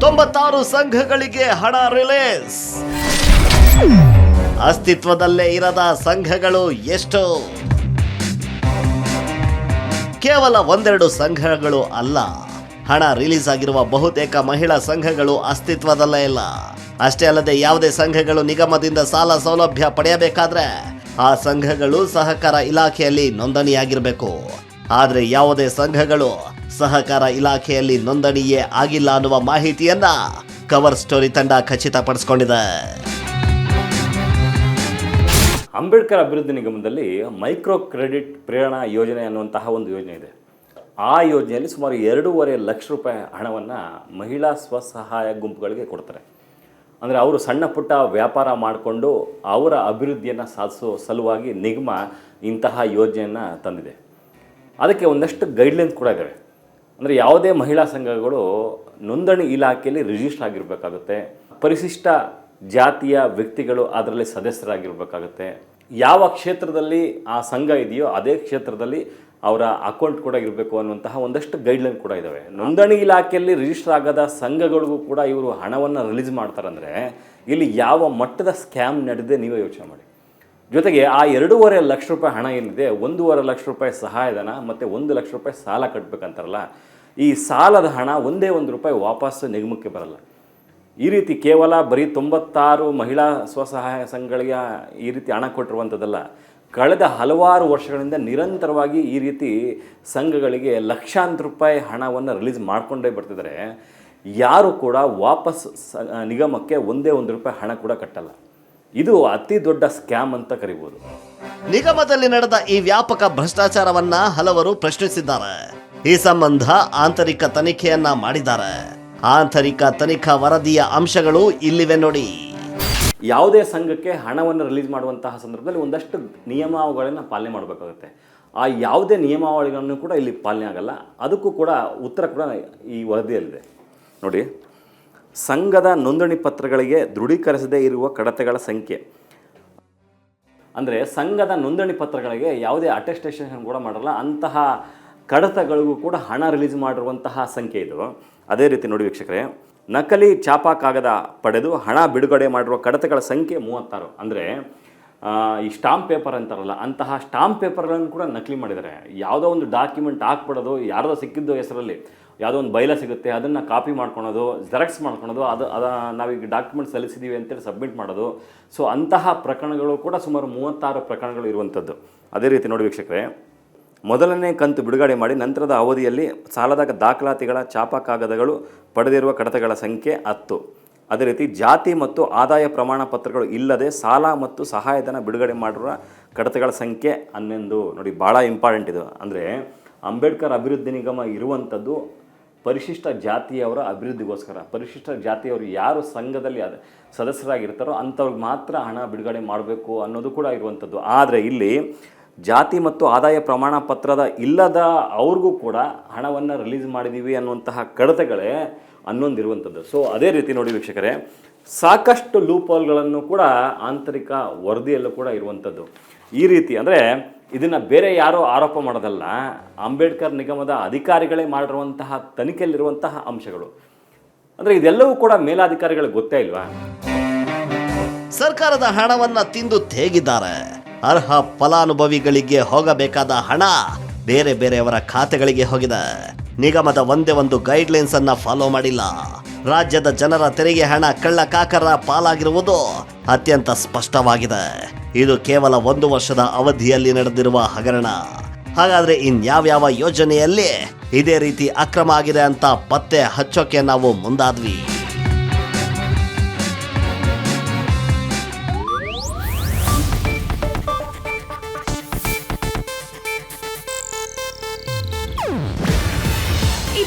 ತೊಂಬತ್ತಾರು ಸಂಘಗಳಿಗೆ ಹಣ ರಿಲೀಸ್. ಅಸ್ತಿತ್ವದಲ್ಲೇ ಇರದ ಸಂಘಗಳು ಎಷ್ಟು? ಕೇವಲ ಒಂದೆರಡು ಸಂಘಗಳು ಅಲ್ಲ. ಹಣ ರಿಲೀಸ್ ಆಗಿರುವ ಬಹುತೇಕ ಮಹಿಳಾ ಸಂಘಗಳು ಅಸ್ತಿತ್ವದಲ್ಲೇ ಇಲ್ಲ. ಅಷ್ಟೇ ಅಲ್ಲದೆ ಯಾವುದೇ ಸಂಘಗಳು ನಿಗಮದಿಂದ ಸಾಲ ಸೌಲಭ್ಯ ಪಡೆಯಬೇಕಾದ್ರೆ ಆ ಸಂಘಗಳು ಸಹಕಾರ ಇಲಾಖೆಯಲ್ಲಿ ನೋಂದಣಿಯಾಗಿರಬೇಕು. ಆದ್ರೆ ಯಾವುದೇ ಸಂಘಗಳು ಸಹಕಾರ ಇಲಾಖೆಯಲ್ಲಿ ನೋಂದಣಿಯೇ ಆಗಿಲ್ಲ ಅನ್ನುವ ಮಾಹಿತಿಯನ್ನ ಕವರ್ ಸ್ಟೋರಿ ತಂಡ ಖಚಿತಪಡಿಸಿಕೊಂಡಿದೆ. ಅಂಬೇಡ್ಕರ್ ಅಭಿವೃದ್ಧಿ ನಿಗಮದಲ್ಲಿ ಮೈಕ್ರೋ ಕ್ರೆಡಿಟ್ ಪ್ರೇರಣಾ ಯೋಜನೆ ಅನ್ನುವಂತಹ ಒಂದು ಯೋಜನೆ ಇದೆ. ಆ ಯೋಜನೆಯಲ್ಲಿ ಸುಮಾರು ಎರಡೂವರೆ ಲಕ್ಷ ರೂಪಾಯಿ ಹಣವನ್ನು ಮಹಿಳಾ ಸ್ವಸಹಾಯ ಗುಂಪುಗಳಿಗೆ ಕೊಡ್ತಾರೆ. ಅಂದರೆ ಅವರು ಸಣ್ಣ ಪುಟ್ಟ ವ್ಯಾಪಾರ ಮಾಡಿಕೊಂಡು ಅವರ ಅಭಿವೃದ್ಧಿಯನ್ನು ಸಾಧಿಸೋ ಸಲುವಾಗಿ ನಿಗಮ ಇಂತಹ ಯೋಜನೆಯನ್ನು ತಂದಿದೆ. ಅದಕ್ಕೆ ಒಂದಷ್ಟು ಗೈಡ್ಲೈನ್ಸ್ ಕೂಡ ಇದ್ದಾವೆ ಅಂದರೆ ಯಾವುದೇ ಮಹಿಳಾ ಸಂಘಗಳು ನೋಂದಣಿ ಇಲಾಖೆಯಲ್ಲಿ ರಿಜಿಸ್ಟರ್ ಆಗಿರಬೇಕಾಗುತ್ತೆ. ಪರಿಶಿಷ್ಟ ಜಾತಿಯ ವ್ಯಕ್ತಿಗಳು ಅದರಲ್ಲಿ ಸದಸ್ಯರಾಗಿರಬೇಕಾಗುತ್ತೆ. ಯಾವ ಕ್ಷೇತ್ರದಲ್ಲಿ ಆ ಸಂಘ ಇದೆಯೋ ಅದೇ ಕ್ಷೇತ್ರದಲ್ಲಿ ಅವರ ಅಕೌಂಟ್ ಕೂಡ ಇರಬೇಕು ಅನ್ನುವಂತಹ ಒಂದಷ್ಟು ಗೈಡ್ಲೈನ್ ಕೂಡ ಇದ್ದಾವೆ ನೋಂದಣಿ ಇಲಾಖೆಯಲ್ಲಿ ರಿಜಿಸ್ಟರ್ ಆಗದ ಸಂಘಗಳಿಗೂ ಕೂಡ ಇವರು ಹಣವನ್ನು ರಿಲೀಸ್ ಮಾಡ್ತಾರಂದರೆ ಇಲ್ಲಿ ಯಾವ ಮಟ್ಟದ ಸ್ಕ್ಯಾಮ್ ನಡೆದಿದೆ ನೀವೇ ಯೋಚನೆ ಮಾಡಿ. ಜೊತೆಗೆ ಆ ಎರಡೂವರೆ ಲಕ್ಷ ರೂಪಾಯಿ ಹಣ ಏನಿದೆ, ಒಂದೂವರೆ ಲಕ್ಷ ರೂಪಾಯಿ ಸಹಾಯಧನ ಮತ್ತು ಒಂದು ಲಕ್ಷ ರೂಪಾಯಿ ಸಾಲ ಕಟ್ಟಬೇಕಂತಾರಲ್ಲ ಈ ಸಾಲದ ಹಣ ಒಂದೇ ಒಂದು ರೂಪಾಯಿ ವಾಪಸ್ ನಿಗಮಕ್ಕೆ ಬರಲ್ಲ. ಈ ರೀತಿ ಕೇವಲ ಬರೀ ತೊಂಬತ್ತಾರು ಮಹಿಳಾ ಸ್ವಸಹಾಯ ಸಂಘಗಳಿಗೆ ಈ ರೀತಿ ಹಣ ಕೊಟ್ಟಿರುವಂಥದ್ದಲ್ಲ, ಕಳೆದ ಹಲವಾರು ವರ್ಷಗಳಿಂದ ನಿರಂತರವಾಗಿ ಈ ರೀತಿ ಸಂಘಗಳಿಗೆ ಲಕ್ಷಾಂತರ ರೂಪಾಯಿ ಹಣವನ್ನು ರಿಲೀಸ್ ಮಾಡಿಕೊಂಡೇ ಬರ್ತಿದ್ದಾರೆ. ಯಾರು ಕೂಡ ವಾಪಸ್ ನಿಗಮಕ್ಕೆ ಒಂದೇ ಒಂದು ರೂಪಾಯಿ ಹಣ ಕೂಡ ಕಟ್ಟಲ್ಲ. ಇದು ಅತಿ ದೊಡ್ಡ ಸ್ಕ್ಯಾಮ್ ಅಂತ ಕರಿಬೋದು. ನಿಗಮದಲ್ಲಿ ನಡೆದ ಈ ವ್ಯಾಪಕ ಭ್ರಷ್ಟಾಚಾರವನ್ನ ಹಲವರು ಪ್ರಶ್ನಿಸಿದ್ದಾರೆ. ಈ ಸಂಬಂಧ ಆಂತರಿಕ ತನಿಖೆಯನ್ನ ಮಾಡಿದ್ದಾರೆ. ಆಂತರಿಕ ತನಿಖಾ ವರದಿಯ ಅಂಶಗಳು ಇಲ್ಲಿವೆ ನೋಡಿ. ಯಾವುದೇ ಸಂಘಕ್ಕೆ ಹಣವನ್ನು ರಿಲೀಸ್ ಮಾಡುವಂತಹ ಸಂದರ್ಭದಲ್ಲಿ ಒಂದಷ್ಟು ನಿಯಮಾವಳಿಗಳನ್ನು ಪಾಲನೆ ಮಾಡಬೇಕಾಗುತ್ತೆ. ಆ ಯಾವುದೇ ನಿಯಮಾವಳಿಗಳನ್ನು ಕೂಡ ಇಲ್ಲಿ ಪಾಲನೆ ಆಗಲ್ಲ. ಅದಕ್ಕೂ ಕೂಡ ಉತ್ತರ ಕೂಡ ಈ ವರದಿಯಲ್ಲಿದೆ. ನೋಡಿ. ಸಂಘದ ನೋಂದಣಿ ಪತ್ರಗಳಿಗೆ ದೃಢೀಕರಿಸದೇ ಇರುವ ಕಡತಗಳ ಸಂಖ್ಯೆ. ಅಂದರೆ ಸಂಘದ ನೋಂದಣಿ ಪತ್ರಗಳಿಗೆ ಯಾವುದೇ ಅಟೆಸ್ಟೇಷನ್ ಕೂಡ ಮಾಡಲ್ಲ, ಅಂತಹ ಕಡತಗಳಿಗೂ ಕೂಡ ಹಣ ರಿಲೀಸ್ ಮಾಡಿರುವಂತಹ ಸಂಖ್ಯೆ ಇದು. ಅದೇ ರೀತಿ ನೋಡಿ ವೀಕ್ಷಕರೇ, ನಕಲಿ ಚಾಪಾ ಕಾಗದ ಪಡೆದು ಹಣ ಬಿಡುಗಡೆ ಮಾಡಿರುವ ಕಡತಗಳ ಸಂಖ್ಯೆ ಮೂವತ್ತಾರು. ಅಂದರೆ ಈ ಸ್ಟಾಂಪ್ ಪೇಪರ್ ಅಂತಾರಲ್ಲ, ಅಂತಹ ಸ್ಟಾಂಪ್ ಪೇಪರ್ಗಳನ್ನು ಕೂಡ ನಕಲಿ ಮಾಡಿದ್ದಾರೆ. ಯಾವುದೋ ಒಂದು ಡಾಕ್ಯುಮೆಂಟ್ ಹಾಕ್ಬಿಡೋದು, ಯಾರದೋ ಸಿಕ್ಕಿದ್ದು ಹೆಸರಲ್ಲಿ ಯಾವುದೋ ಒಂದು ಬೈಲ ಸಿಗುತ್ತೆ, ಅದನ್ನು ಕಾಪಿ ಮಾಡ್ಕೊಳೋದು ಜೆರಾಕ್ಸ್ ಮಾಡ್ಕೊಳೋದು, ಅದು, ಅದ ನಾವೀಗ ಡಾಕ್ಯುಮೆಂಟ್ ಸಲ್ಲಿಸಿದ್ದೀವಿ ಅಂತೇಳಿ ಸಬ್ಮಿಟ್ ಮಾಡೋದು. ಸೊ ಅಂತಹ ಪ್ರಕರಣಗಳು ಕೂಡ ಸುಮಾರು ಮೂವತ್ತಾರು ಪ್ರಕರಣಗಳು ಇರುವಂಥದ್ದು. ಅದೇ ರೀತಿ ನೋಡಿ ವೀಕ್ಷಕರೇ, ಮೊದಲನೇ ಕಂತು ಬಿಡುಗಡೆ ಮಾಡಿ ನಂತರದ ಅವಧಿಯಲ್ಲಿ ಸಾಲದ ದಾಖಲಾತಿಗಳ ಚಾಪ ಕಾಗದಗಳು ಪಡೆದಿರುವ ಕಡತಗಳ ಸಂಖ್ಯೆ ಹತ್ತು. ಅದೇ ರೀತಿ ಜಾತಿ ಮತ್ತು ಆದಾಯ ಪ್ರಮಾಣ ಪತ್ರಗಳು ಇಲ್ಲದೆ ಸಾಲ ಮತ್ತು ಸಹಾಯಧನ ಬಿಡುಗಡೆ ಮಾಡಿರುವ ಕಡತಗಳ ಸಂಖ್ಯೆ ಹನ್ನೊಂದು. ನೋಡಿ, ಭಾಳ ಇಂಪಾರ್ಟೆಂಟ್ ಇದು. ಅಂದರೆ ಅಂಬೇಡ್ಕರ್ ಅಭಿವೃದ್ಧಿ ನಿಗಮ ಇರುವಂಥದ್ದು ಪರಿಶಿಷ್ಟ ಜಾತಿಯವರ ಅಭಿವೃದ್ಧಿಗೋಸ್ಕರ, ಪರಿಶಿಷ್ಟ ಜಾತಿಯವರು ಯಾರು ಸಂಘದಲ್ಲಿ ಅದ, ಸದಸ್ಯರಾಗಿರ್ತಾರೋ ಅಂಥವ್ರಿಗೆ ಮಾತ್ರ ಹಣ ಬಿಡುಗಡೆ ಮಾಡಬೇಕು ಅನ್ನೋದು ಕೂಡ ಇರುವಂಥದ್ದು. ಆದರೆ ಇಲ್ಲಿ ಜಾತಿ ಮತ್ತು ಆದಾಯ ಪ್ರಮಾಣ ಪತ್ರದ ಇಲ್ಲದ ಅವ್ರಿಗೂ ಕೂಡ ಹಣವನ್ನು ರಿಲೀಸ್ ಮಾಡಿದ್ದೀವಿ ಅನ್ನುವಂತಹ ಕಡತಗಳೇ ಹನ್ನೊಂದಿರುವಂಥದ್ದು ಸೊ ಅದೇ ರೀತಿ ನೋಡಿ ವೀಕ್ಷಕರೇ, ಸಾಕಷ್ಟು ಲೂಪಲ್ಗಳನ್ನು ಕೂಡ ಆಂತರಿಕ ವರದಿಯಲ್ಲೂ ಕೂಡ ಇರುವಂಥದ್ದು. ಈ ರೀತಿ ಅಂದರೆ ಇದನ್ನು ಬೇರೆ ಯಾರೋ ಆರೋಪ ಮಾಡೋದಲ್ಲ, ಅಂಬೇಡ್ಕರ್ ನಿಗಮದ ಅಧಿಕಾರಿಗಳೇ ಮಾಡಿರುವಂತಹ ತನಿಖೆಯಲ್ಲಿರುವಂತಹ ಅಂಶಗಳು. ಅಂದರೆ ಇದೆಲ್ಲವೂ ಕೂಡ ಮೇಲಾಧಿಕಾರಿಗಳಿಗೆ ಗೊತ್ತೇ ಇಲ್ವಾ? ಸರ್ಕಾರದ ಹಣವನ್ನ ತಿಂದು ತೇಗಿದ್ದಾರೆ. ಅರ್ಹ ಫಲಾನುಭವಿಗಳಿಗೆ ಹೋಗಬೇಕಾದ ಹಣ ಬೇರೆ ಬೇರೆಯವರ ಖಾತೆಗಳಿಗೆ ಹೋಗಿದೆ. ನಿಗಮದ ಒಂದೇ ಒಂದು ಗೈಡ್ಲೈನ್ಸ್ ಅನ್ನ ಫಾಲೋ ಮಾಡಿಲ್ಲ. ರಾಜ್ಯದ ಜನರ ತೆರಿಗೆ ಹಣ ಕಳ್ಳ ಕಾಕರ ಪಾಲಾಗಿರುವುದು ಅತ್ಯಂತ ಸ್ಪಷ್ಟವಾಗಿದೆ. ಇದು ಕೇವಲ ಒಂದು ವರ್ಷದ ಅವಧಿಯಲ್ಲಿ ನಡೆದಿರುವ ಹಗರಣ. ಹಾಗಾದ್ರೆ ಇನ್ಯಾವ್ಯಾವ ಯೋಜನೆಯಲ್ಲಿ ಇದೇ ರೀತಿ ಅಕ್ರಮ ಆಗಿದೆ ಅಂತ ಪತ್ತೆ ಹಚ್ಚೋಕೆ ನಾವು ಮುಂದಾದ್ವಿ.